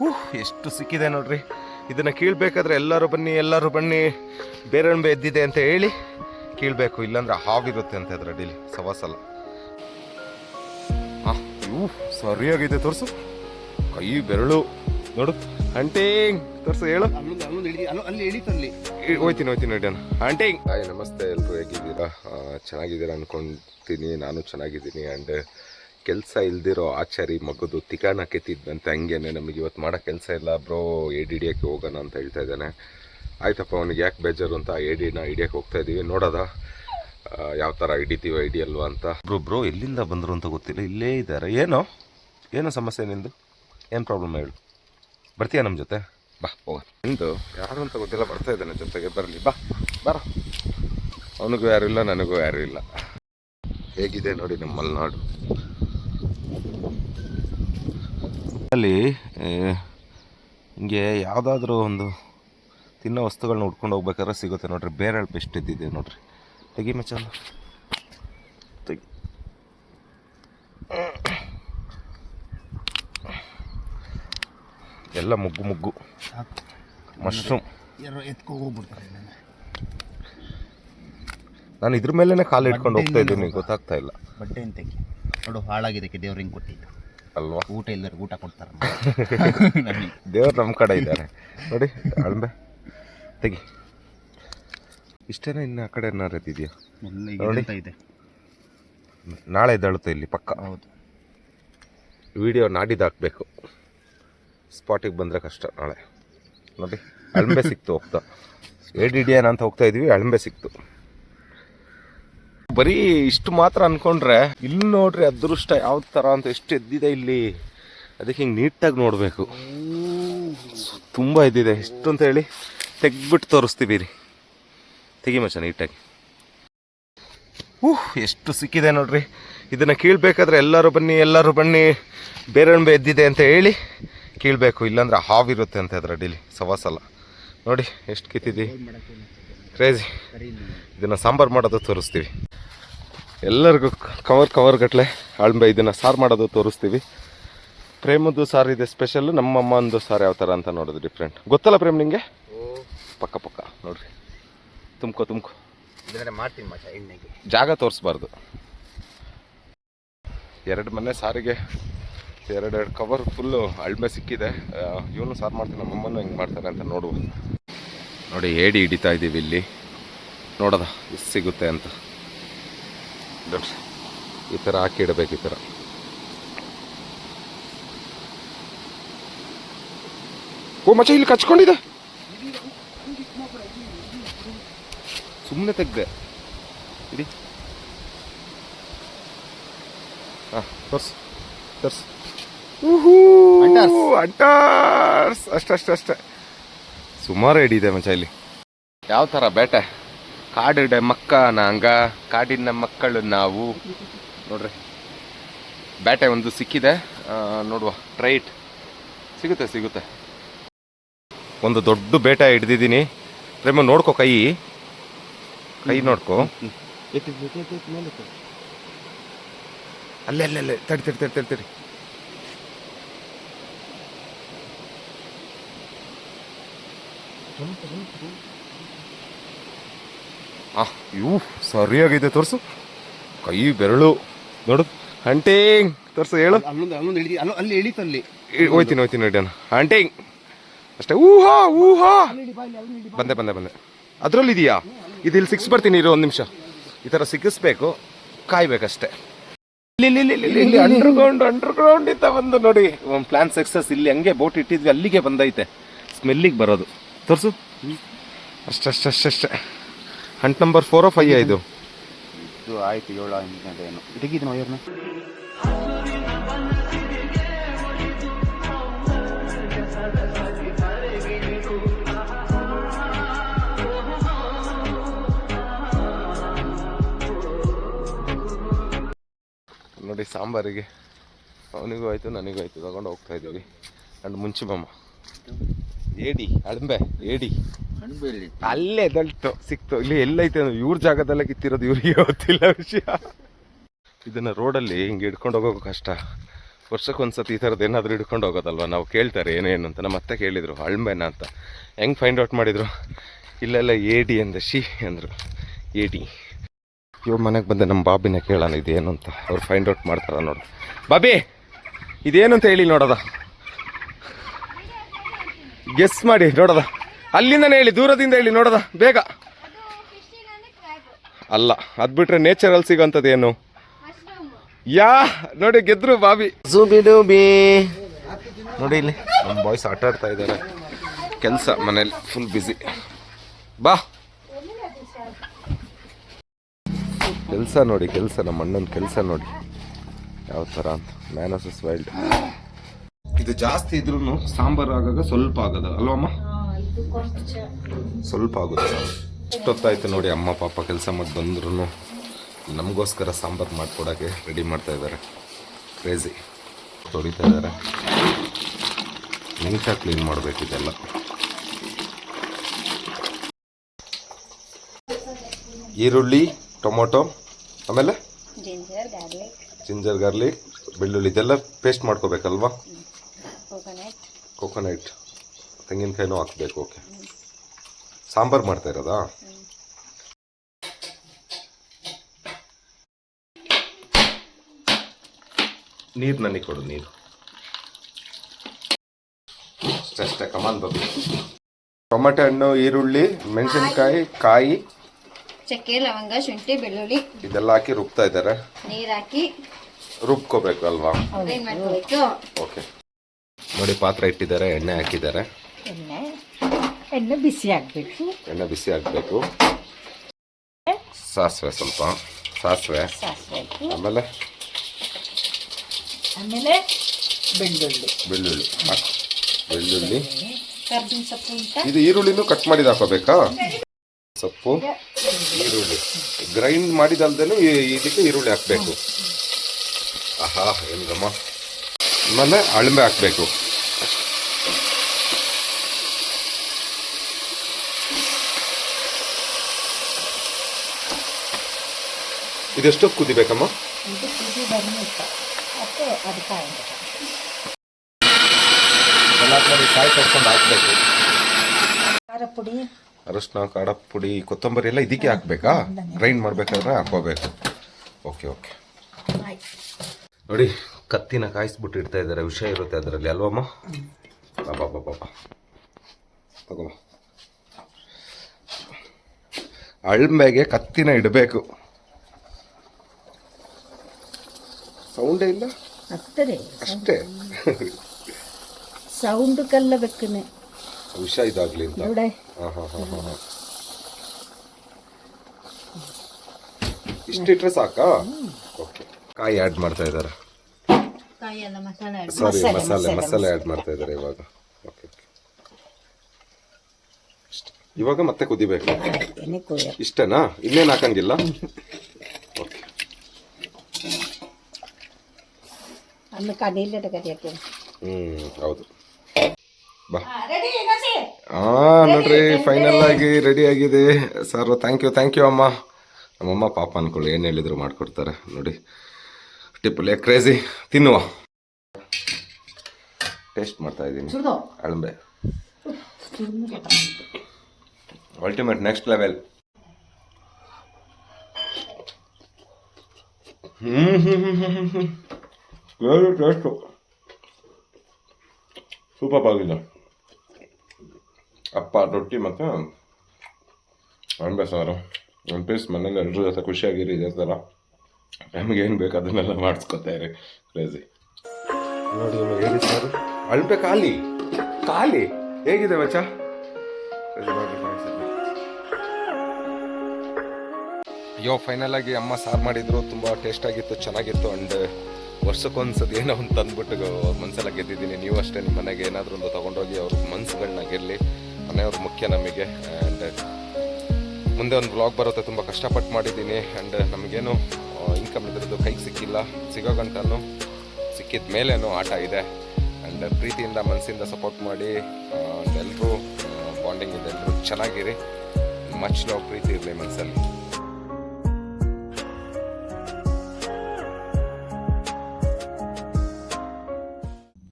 ಉಹ್ ಎಷ್ಟು ಸಿಕ್ಕಿದೆ ನೋಡ್ರಿ. ಇದನ್ನು ಕೀಳ್ಬೇಕಾದ್ರೆ ಎಲ್ಲರೂ ಬನ್ನಿ ಎಲ್ಲರೂ ಬನ್ನಿ. ಬೇರೆಣ್ಬೆ ಎದ್ದಿದೆ ಅಂತ ಹೇಳಿ ಕೀಳಬೇಕು ಇಲ್ಲಾಂದ್ರೆ ಹಾವಿರುತ್ತೆ ಅಂತ ಅದರ ಡೀಲಿ ಸವಾಸಲ್ಲ ಹಾಂ ಇವು ಸರಿಯಾಗಿದೆ ತೋರಿಸು. ಕೈ ಬೆರಳು ನೋಡು. ಅಂಟಿಂಗ್ ತೋರಿಸು ಹೇಳು. ಹೋಯ್ತೀನಿ ಹೋಯ್ತೀನಿ ನೋಡಿ ಅಂಟಿಂಗ್ ಹಾಯ್ ನಮಸ್ತೆ ಎಲ್ಲರೂ ಹೇಗಿದ್ದೀರಾ? ಆ, ಚೆನ್ನಾಗಿದ್ದೀರಾ ಅನ್ಕೊಂತೀನಿ ನಾನು ಚೆನ್ನಾಗಿದ್ದೀನಿ ಆ್ಯಂಡ್ ಕೆಲಸ ಇಲ್ದಿರೋ ಆಚಾರಿ ಮಗದು ತಿಕಾಣ ಕೆತ್ತಿದ್ದಂತೆ ಹಂಗೇನೆ ನಮಗೆ ಇವತ್ತು ಮಾಡೋ ಕೆಲಸ ಇಲ್ಲ. ಬ್ರೋ ಏಡಿ ಹಿಡಿಯೋಕ್ಕೆ ಹೋಗೋಣ ಅಂತ ಹೇಳ್ತಾ ಇದ್ದಾನೆ. ಆಯ್ತಪ್ಪ, ಅವನಿಗೆ ಯಾಕೆ ಬೇಜಾರು ಅಂತ ಏಡಿನ ಹಿಡಿಯೋಕ್ಕೆ ಹೋಗ್ತಾ ಇದ್ದೀವಿ ನೋಡೋದ. ಯಾವ ಥರ ಹಿಡಿತೀವ ಹಿಡಿಯಲ್ವಾ ಅಂತ. ಬ್ರೋ ಬ್ರೋ, ಎಲ್ಲಿಂದ ಬಂದರು ಅಂತ ಗೊತ್ತಿಲ್ಲ. ಇಲ್ಲೇ ಇದ್ದಾರೆ. ಏನೋ? ಏನೋ ಸಮಸ್ಯೆ ನಿಂದು? ಏನು ಪ್ರಾಬ್ಲಮ್ ಹೇಳು. ಬರ್ತೀಯಾ ನಮ್ಮ ಜೊತೆ? ಬಾ ಹೋಗ ನಿಂದು ಯಾರು ಅಂತ ಗೊತ್ತಿಲ್ಲ. ಬರ್ತಾ ಇದ್ದಾನೆ ಜೊತೆಗೆ. ಬರಲಿ, ಬಾ ಬರ ಅವನಿಗೂ ಯಾರು ಇಲ್ಲ, ನನಗೂ ಯಾರು ಇಲ್ಲ. ಹೇಗಿದೆ ನೋಡಿ ನಮ್ಮ ಮಲೆನಾಡು? ಆ, ಹಿಂಗೆ ಯಾವುದಾದ್ರೂ ಒಂದು ತಿನ್ನೋ ವಸ್ತುಗಳನ್ನ ಉಟ್ಕೊಂಡು ಹೋಗ್ಬೇಕಾದ್ರೆ ಸಿಗುತ್ತೆ ನೋಡ್ರಿ. ಬೇರೆ ಬೆಸ್ಟ್ ಇದ್ದಿದೆ ನೋಡ್ರಿ. ತೆಗಿ ಮಚ್ಚ. ಒಂದು. ತೆಗಿ. ಎಲ್ಲ ಮುಗ್ಗು ಮುಗ್ಗು. ಮಶ್ರೂಮ್ ನಾನು ಇದ್ರ ಮೇಲೇ ಕಾಲು ಇಟ್ಕೊಂಡು ಹೋಗ್ತಾ ಇದ್ದೀನಿ ಗೊತ್ತಾಗ್ತಾ ಇಲ್ಲ. ಬಟ್ಟೆ ತೆಗಿ ನೋಡು ಹಾಳಾಗಿದ್ದಕ್ಕೆ ದೇವ್ರಿಂಗ್ ಕೊಟ್ಟಿದ್ದು. ಅಲ್ವಾ? ಊಟ ಇಲ್ಲದ ಊಟ ಕೊಡ್ತಾರೆ. ದೇವ್ರು ನಮ್ಮ ಕಡೆ ಇದ್ದಾರೆ. ನೋಡಿ ಅಳಂಬೆ ತೆಗಿ. ಇಷ್ಟೇನ ಇನ್ನು ಆ ಕಡೆ ಏನಾರು ಇದೆಯಾ? ನೋಡಿ. ಇದೆ. ನಾಳೆ ಎದ್ದೇಳುತ್ತೆ ಇಲ್ಲಿ ಪಕ್ಕ. ಹೌದು. ವಿಡಿಯೋ ನಾಡಿದ್ದು ಹಾಕಬೇಕು. ಸ್ಪಾಟಿಗೆ ಬಂದರೆ ಕಷ್ಟ ನಾಳೆ. ನೋಡಿ ಅಳಂಬೆ ಸಿಕ್ತು ಹೋಗ್ತಾ. ಹಿಡಿಯೋಣ ಅಂತ ಹೋಗ್ತಾ ಇದ್ವಿ ಅಳಂಬೆ ಸಿಕ್ತು. ಬರೀ ಇಷ್ಟು ಮಾತ್ರ ಅನ್ಕೊಂಡ್ರೆ ಇಲ್ಲಿ ನೋಡ್ರಿ ಅದೃಷ್ಟ ಯಾವ ಥರ ಅಂತ ಎಷ್ಟು ಎದ್ದಿದೆ ಇಲ್ಲಿ. ಅದಕ್ಕೆ ಹಿಂಗೆ ನೀಟಾಗಿ ನೋಡಬೇಕು. ತುಂಬ ಇದ್ದಿದೆ ಎಷ್ಟು ಅಂತ ಹೇಳಿ ತೆಗ್ಬಿಟ್ಟು ತೋರಿಸ್ತೀವಿ ರೀ ತೆಗಿ ಮಚ್ಚ, ನೀಟಾಗಿ. ಉಹ್, ಎಷ್ಟು ಸಿಕ್ಕಿದೆ ನೋಡ್ರಿ. ಇದನ್ನು ಕೀಳ್ಬೇಕಾದ್ರೆ ಎಲ್ಲರೂ ಬನ್ನಿ ಎಲ್ಲರೂ ಬನ್ನಿ. ಬೇರೆಣ್ಬೆ ಎದ್ದಿದೆ ಅಂತ ಹೇಳಿ ಕೀಳ್ಬೇಕು. ಇಲ್ಲಾಂದ್ರೆ ಹಾವಿರುತ್ತೆ ಅಂತ ಅದ್ರ ಅಡಿಲಿ ಸವಾಸಲ್ಲ ನೋಡಿ, ಎಷ್ಟು ಕಿತ್ತಿದ್ದಿ? ಕ್ರೇಜಿ ಇದನ್ನು ಸಾಂಬಾರು ಮಾಡೋದು ತೋರಿಸ್ತೀವಿ. ಎಲ್ಲರಿಗೂ ಕವರ್ ಕವರ್ ಗಟ್ಟಲೆ ಆಳ್ಬೆ ಇದನ್ನು ಸಾರು ಮಾಡೋದು ತೋರಿಸ್ತೀವಿ. ಪ್ರೇಮದ್ದು ಸಾರು ಇದೆ ಸ್ಪೆಷಲ್ ನಮ್ಮ ಅಮ್ಮಂದು ಸಾರು ಯಾವ ಥರ ಅಂತ ನೋಡೋದು ಡಿಫ್ರೆಂಟ್ ಗೊತ್ತಲ್ಲ ಪ್ರೇಮ್ ನಿಂಗೆ? ಪಕ್ಕ ಪಕ್ಕ ನೋಡ್ರಿ. ತುಮ್ಕೋ ತುಮ್ಕೋ ಮಾಡ್ತೀನಿ ಜಾಗ ತೋರಿಸ್ಬಾರ್ದು. ಎರಡು ಮನೆ ಸಾರಿಗೆ ಎರಡೆರಡು ಕವರ್ ಫುಲ್ಲು ಅಳ್ಮೆ ಸಿಕ್ಕಿದೆ. ಇವನು ಸಾರು ಮಾಡ್ತೀನಿ ನಮ್ಮಮ್ಮನೂ ಹಿಂಗೆ ಮಾಡ್ತಾರೆ ಅಂತ ನೋಡುವ. ನೋಡಿ ಏಡಿ ಹಿಡಿತಾ ಇದ್ದೀವಿ ಇಲ್ಲಿ. ನೋಡೋದ ಎಷ್ಟು ಸಿಗುತ್ತೆ ಅಂತ. ಈ ಥರ ಹಾಕಿ ಇಡಬೇಕು ಈ ಥರ. ಓ ಮಚ ಇಲ್ಲಿ ಕಚ್ಕೊಂಡಿದೆ. ಸುಮ್ಮನೆ ತೆಗ್ದೆ. ಇಡಿ. ಹಾಂ ತೋರ್ಸು ತೋರ್ಸು. ಅಂಟಾರ್ಸ್. ಅಷ್ಟೇ ಅಷ್ಟೇ ಅಷ್ಟೇ. ಸುಮಾರು ಹಿಡಿದೆ ಮಚ ಇಲ್ಲಿ. ಯಾವ ಥರ ಬೇಟೆ? ಕಾಡಿಡ ಮಕ್ಕ ನಾಂಗ ಕಾಡಿನ ಮಕ್ಕಳು ನಾವು. ನೋಡ್ರಿ. ಬೇಟೆ ಒಂದು ಸಿಕ್ಕಿದೆ. ನೋಡುವ. ಟ್ರೈಟ್ ಸಿಗುತ್ತೆ ಸಿಗುತ್ತೆ. ಒಂದು ದೊಡ್ಡ ಬೇಟೆ ಹಿಡ್ದಿದ್ದೀನಿ. ಪ್ರೇಮ ನೋಡ್ಕೋ ಕೈ. ಕೈ ನೋಡ್ಕೋ. ಅಲ್ಲೇ ಅಲ್ಲೇ ಅಲ್ಲೇ. ತಡಿ ತಡಿ ತಡಿ ತಡಿ ತಡಿ. ಆ ಇವು ಸರಿಯಾಗಿದೆ ತೋರಿಸು. ಕೈ ಬೆರಳು. ನೋಡು. ಹಂಟಿಂಗ್ ತೋರಿಸು ಹೇಳು. ಅಲ್ಲೊಂದು ಅಲ್ಲೊಂದು ಇಳಿ ಅಲ್ಲೋ ಅಲ್ಲಿ ಇಳಿತಲ್ಲಿ ಇ- ಹೋಯ್ತೀನಿ ಹೋಯ್ತೀನಿ ನೋಡಿ ಹಂಟಿಂಗ್ ಅಷ್ಟೇ ಊಹಾ ಊಹಾ. ಬಂದೆ ಬಂದೆ ಬಂದೆ. ಅದ್ರಲ್ಲಿ ಇದೆಯಾ ಇದು ಇಲ್ಲಿ ಸಿಕ್ಸ್ ಬರ್ತೀನಿ ಇರೋ ಒಂದು ನಿಮಿಷ. ಈ ಥರ ಸಿಕ್ಕಿಸ್ಬೇಕು ಕಾಯ್ಬೇಕಷ್ಟೇ. ಇಲ್ಲಿ ಇಲ್ಲಿ ಇಲ್ಲಿ ಇಲ್ಲಿ ಇಲ್ಲಿ ಅಂಡರ್ಗ್ರೌಂಡ್ ಅಂಡರ್ಗ್ರೌಂಡ್ ಇತ್ತ ಬಂದು ನೋಡಿ. ಒಂದು ಪ್ಲಾನ್ ಸಕ್ಸಸ್ ಇಲ್ಲಿ ಹಂಗೆ ಬೋಟ್ ಇಟ್ಟಿದ್ವಿ ಅಲ್ಲಿಗೆ ಬಂದೈತೆ. ಸ್ಮೆಲ್ಲಿಗೆ ಬರೋದು. ತೋರಿಸು. ಅಷ್ಟೇ ಹಂಟ್ ನಂಬರ್ ಫೋರ್ ಫೈವ್ ಇದು. ಇದು ಆಯ್ತು ಏಳು ಏನು. ತೆಗಿದ್ನ ವೈರ್ನ ನೋಡಿ ಸಾಂಬಾರಿಗೆ. ಅವನಿಗೂ ಆಯಿತು ನನಗೂ ಆಯಿತು. ತಗೊಂಡು ಹೋಗ್ತಾ ಇದ್ದೀವಿ. ಅಂಡ್ ಮುಂಚೆ ಮಾಮ ಏಡಿ ಅಳಂಬೆ ಏಡಿ. ಅಲ್ಲೇ ದಲ್ಟು ಸಿಕ್ತು. ಇಲ್ಲಿ ಎಲ್ಲೈತೆ ಇವ್ರ ಜಾಗದಲ್ಲೇ ಕಿತ್ತಿರೋದು ಇವ್ರಿಗೆ ಗೊತ್ತಿಲ್ಲ ವಿಷಯ. ಇದನ್ನ ರೋಡಲ್ಲಿ ಹಿಂಗೆ ಹಿಡ್ಕೊಂಡು ಹೋಗೋಕೆ ಕಷ್ಟ. ವರ್ಷಕ್ಕೊಂದ್ಸತಿ ಈ ಥರದ್ದು ಏನಾದರೂ ಹಿಡ್ಕೊಂಡು ಹೋಗೋದಲ್ವ? ನಾವು ಕೇಳ್ತಾರೆ ಏನೇನು ಅಂತ. ನಮ್ಮ ಅತ್ತೆ ಕೇಳಿದರು ಅಳ್ಮೆನ ಅಂತ. ಹೆಂಗೆ ಫೈಂಡ್ ಔಟ್ ಮಾಡಿದರು? ಇಲ್ಲೆಲ್ಲ ಏಡಿ ಅಂದ ಶಿ ಅಂದರು. ಏಡಿ. ಇವ್ ಮನೆಗೆ ಬಂದೆ ನಮ್ಮ ಬಾಬಿನ ಕೇಳೋಣ ಇದೇನು ಅಂತ. ಅವ್ರು ಫೈಂಡ್ ಔಟ್ ಮಾಡ್ತಾರ ನೋಡು. ಬಾಬಿ ಇದೇನು ಅಂತ ಹೇಳಿ ನೋಡೋದ? ಗೆಸ್ ಮಾಡಿ ನೋಡೋದ? ಅಲ್ಲಿಂದನೇ ಹೇಳಿ ದೂರದಿಂದ ಹೇಳಿ ನೋಡೋದ? ಬೇಗ. ಅಲ್ಲ ಅದು ಬಿಟ್ರೆ ನೇಚರಲ್ಲಿ ಸಿಗೋಂಥದ್ದು ಏನು? ಯಾ ನೋಡಿ ಗೆದ್ರು ಬಾಬಿ. ಡೂಬಿ ನೋಡಿ ಇಲ್ಲಿ ನಮ್ಮ ಬಾಯ್ಸ್ ಆಟ ಆಡ್ತಾ ಇದ್ದಾರೆ ಕೆಲಸ ಮನೇಲಿ ಫುಲ್ ಬ್ಯುಸಿ ಬಾ. ಕೆಲಸ ನೋಡಿ ಕೆಲಸ ನಮ್ಮ ಅಣ್ಣನ ಕೆಲಸ ನೋಡಿ. ಯಾವ ಥರ ಅಂತ ಮ್ಯಾನಸಸ್ ವೈಲ್ಡ್ ಇದು ಜಾಸ್ತಿ ಇದ್ರೂ ಸಾಂಬಾರು ಆಗಾಗ ಸ್ವಲ್ಪ ಆಗದ ಅಲ್ವಮ್ಮ ಸ್ವಲ್ಪ ಆಗುತ್ತೆ. ಇಷ್ಟೊತ್ತಾಯ್ತು ನೋಡಿ ಅಮ್ಮ ಪಾಪ ಕೆಲಸ ಮಾಡಿ ಬಂದ್ರು ನಮಗೋಸ್ಕರ ಸಾಂಬಾರು ಮಾಡಿಕೊಡೋಕ್ಕೆ ರೆಡಿ ಮಾಡ್ತಾ ಇದ್ದಾರೆ. ಕ್ರೇಜಿ ತೊಳಿತಾ ಇದ್ದಾರೆ. ನೀಟಾಗಿ ಕ್ಲೀನ್ ಮಾಡಬೇಕು ಇದೆಲ್ಲ. ಈರುಳ್ಳಿ ಟೊಮೊಟೊ ಆಮೇಲೆ? ಜಿಂಜರ್ ಗಾರ್ಲಿಕ್ ಜಿಂಜರ್ ಗಾರ್ಲಿಕ್ ಬೆಳ್ಳುಳ್ಳಿ ಇದೆಲ್ಲ ಪೇಸ್ಟ್ ಮಾಡ್ಕೋಬೇಕಲ್ವಾ? ಕೋಕೋನಟ್ ತೆಂಗಿನಕಾಯಿನೂ ಹಾಕ್ಬೇಕು ಓಕೆ ಸಾಂಬಾರು ಮಾಡ್ತಾ ಇರೋದಾ? ನೀರು ನನಗೆ ಕೊಡು ನೀರು. ಅಷ್ಟೇ ಕಮಾನ್ ಬಗ್ಗೆ ಟೊಮೆಟೊ ಹಣ್ಣು ಈರುಳ್ಳಿ ಮೆಣಸಿನಕಾಯಿ ಕಾಯಿ. ಚಕ್ಕೆ ಲವಂಗ ಶುಂಠಿ ಬೆಳ್ಳುಳ್ಳಿ. ಇದೆಲ್ಲ ಹಾಕಿ ರುಬ್ತಾ ಇದ್ದಾರೆ. ನೀರು ಹಾಕಿ. ರುಬ್ಕೋಬೇಕು ಅಲ್ವಾ? ಓಕೆ ನೋಡಿ ಪಾತ್ರೆ ಇಟ್ಟಿದ್ದಾರೆ ಎಣ್ಣೆ ಹಾಕಿದ್ದಾರೆ. ಎಣ್ಣೆ ಎಣ್ಣೆ ಬಿಸಿ ಆಗಬೇಕು. ಎಣ್ಣೆ ಬಿಸಿ ಆಗಬೇಕು. ಸಾಸಿವೆ ಸ್ವಲ್ಪ ಸಾಸಿವೆ. ಸಾಸಿವೆ ಹಾಕಿ. ಆಮೇಲೆ? ಆಮೇಲೆ ಬೆಳ್ಳುಳ್ಳಿ. ಬೆಳ್ಳುಳ್ಳಿ. ಹಾಕು ಬೆಳ್ಳುಳ್ಳಿ. ಕರ್ಬೇವಿನ ಸೊಪ್ಪು ಅಂತ ಇದು ಈರುಳ್ಳಿನೂ ಕಟ್ ಮಾಡಿದ ಹಾಕೋಬೇಕಾ? ಸೊಪ್ಪು ಈರುಳ್ಳಿ. ಗ್ರೈಂಡ್ ಮಾಡಿದಲ್ದೇನು ಇದಕ್ಕೆ ಈರುಳ್ಳಿ ಹಾಕಬೇಕು. ಆಹಾ ಹೆಂಗಮ್ಮ ಆಮೇಲೆ ಅಳಂಬೆ ಹಾಕಬೇಕು. ಇದೆಷ್ಟು ಕುದಿಬೇಕಮ್ಮ? ಕಾಯಿ ಕಟ್ಕೊಂಡು ಹಾಕಬೇಕು. ಖಾರ ಪುಡಿ. ಅರಶಿನ ಖಾರ ಪುಡಿ ಕೊತ್ತಂಬರಿ ಎಲ್ಲ ಇದಕ್ಕೆ ಹಾಕ್ಬೇಕಾ? ಗ್ರೈಂಡ್ ಮಾಡ್ಬೇಕಾದ್ರೆ ಹಾಕೋಬೇಕು ಓಕೆ ಓಕೆ. ನೋಡಿ ಕತ್ತಿನ ಕಾಯಿಸ್ಬಿಟ್ಟು ಇಡ್ತಾ ಇದ್ದಾರೆ. ವಿಷಯ ಇರುತ್ತೆ ಅದರಲ್ಲಿ ಅಲ್ವಮ್ಮ? ಬಾಬಾ ಬಾಬಾ ತಗೋ. ಅಳ್ಮೆಗೆ ಕತ್ತಿನ ಇಡಬೇಕು. ಸೌಂಡೇ ಇಲ್ಲ? ಅಷ್ಟೇ. ಸೌಂಡ್ ಕಲ್ಲ ಬೆಕ್ಕನೆ ವಿಷ ಇದಾಗ್ಲಿ ಅಂತ. ನೋಡೆ. ಹಾಂ ಹಾಂ ಹಾಂ ಹಾಂ ಇಷ್ಟಿಟ್ರೆ ಸಾಕಾ? ಓಕೆ ಕಾಯಿ ಆ್ಯಡ್ ಮಾಡ್ತಾ ಇದ್ದಾರೆ ಕಾಯಿ ಎಲ್ಲ ಮಸಾಲೆ ಹಾಕಿ ಸಾರಿ ಮಸಾಲೆ, ಮಸಾಲೆ ಆ್ಯಡ್ ಮಾಡ್ತಾ ಇದ್ದಾರೆ ಇವಾಗ. ಓಕೆ ಇವಾಗ ಮತ್ತೆ ಕುದಿಬೇಕು. ಇಷ್ಟನಾ? ಇನ್ನೇನು ಹಾಕಂಗಿಲ್ಲ? ಓಕೆ ಹ್ಞೂ ಹೌದು. ಬಾ. ಹಾ ನೋಡ್ರಿ ಫೈನಲ್ ಆಗಿ ರೆಡಿ ಆಗಿದೆ. Sir thank you thank you ಅಮ್ಮ. ನಮ್ಮಮ್ಮ ಪಾಪ ಅನ್ಕೊಳ್ಳಿ ಏನು ಹೇಳಿದ್ರು ಮಾಡ್ಕೊಡ್ತಾರೆ. ನೋಡಿ ಟಿಪ್ಪಲೆ ಕ್ರೇಜಿ ತಿನ್ನುವ. ಟೇಸ್ಟ್ ಮಾಡ್ತಾ ಇದ್ದೀನಿ. ಅಳಂಬೆ. ಅಲ್ಟಿಮೇಟ್ ನೆಕ್ಸ್ಟ್ ಲೆವೆಲ್ ಹ್ಞೂ ಹ್ಮ್ ಟೇಸ್ಟು ಸೂಪರ್ ಆಗಿದೆ. ಅಪ್ಪ ರೊಟ್ಟಿ ಮತ್ತು ಅಣಬೆ ಸಾರು. ಒಂದು ಪೀಸ್ ಮನೇಲಿ ಎಲ್ಲರ ಜೊತೆ ಖುಷಿಯಾಗಿರಿ ಇದೇ ಥರ ನಮಗೆ ಏನು ಬೇಕು ಅದನ್ನೆಲ್ಲ ಮಾಡಿಸ್ಕೊತಾ ಇರಿ. ಕ್ರೇಜಿ ನೋಡಿ ಸರ್. ಅಳ್ಪೆ ಖಾಲಿ. ಖಾಲಿ? ಹೇಗಿದೆ ಮಚ್ಚ ಅಯ್ಯೋ ಫೈನಲ್ ಆಗಿ ಅಮ್ಮ ಸಾರು ಮಾಡಿದ್ರು, ತುಂಬ ಟೇಸ್ಟ್ ಆಗಿತ್ತು, ಚೆನ್ನಾಗಿತ್ತು ಅಂಡ್ ವರ್ಷಕ್ಕೊಂದ್ಸತಿ ಏನೋ ಒಂದು ತಂದ್ಬಿಟ್ಟು ಮನ್ಸೆಲ್ಲ ಗೆದ್ದಿದ್ದೀನಿ. ನೀವು ಅಷ್ಟೇ ನಿಮ್ಮ ಮನೆಗೆ ಏನಾದರೂ ಒಂದು ತಗೊಂಡೋಗಿ ಅವ್ರ ಮನ್ಸುಗಳನ್ನ ಗೆಲ್ಲಿ, ಮನೆಯವ್ರು ಮುಖ್ಯ ನಮಗೆ ಆ್ಯಂಡ್ ಮುಂದೆ ಒಂದು ಬ್ಲಾಗ್ ಬರುತ್ತೆ, ತುಂಬ ಕಷ್ಟಪಟ್ಟು ಮಾಡಿದ್ದೀನಿ ಆ್ಯಂಡ್ ನಮಗೇನು ಇನ್ಕಮ್ ಇದ್ರದ್ದು ಕೈಗೆ ಸಿಕ್ಕಿಲ್ಲ, ಸಿಗೋ ಗಂಟನು ಸಿಕ್ಕಿದ ಮೇಲೇನೋ ಆಟ ಇದೆ. ಪ್ರೀತಿಯಿಂದ ಮನಸ್ಸಿಂದ ಸಪೋರ್ಟ್ ಮಾಡಿ ಎಲ್ಲರೂ ಬಾಂಡಿಂಗ್ ಇದೆ ಎಲ್ಲರೂ ಚೆನ್ನಾಗಿರಿ. ಮಚ್ ಲವ್ ಪ್ರೀತಿ ಇರಲಿ ಮನಸ್ಸಲ್ಲಿ.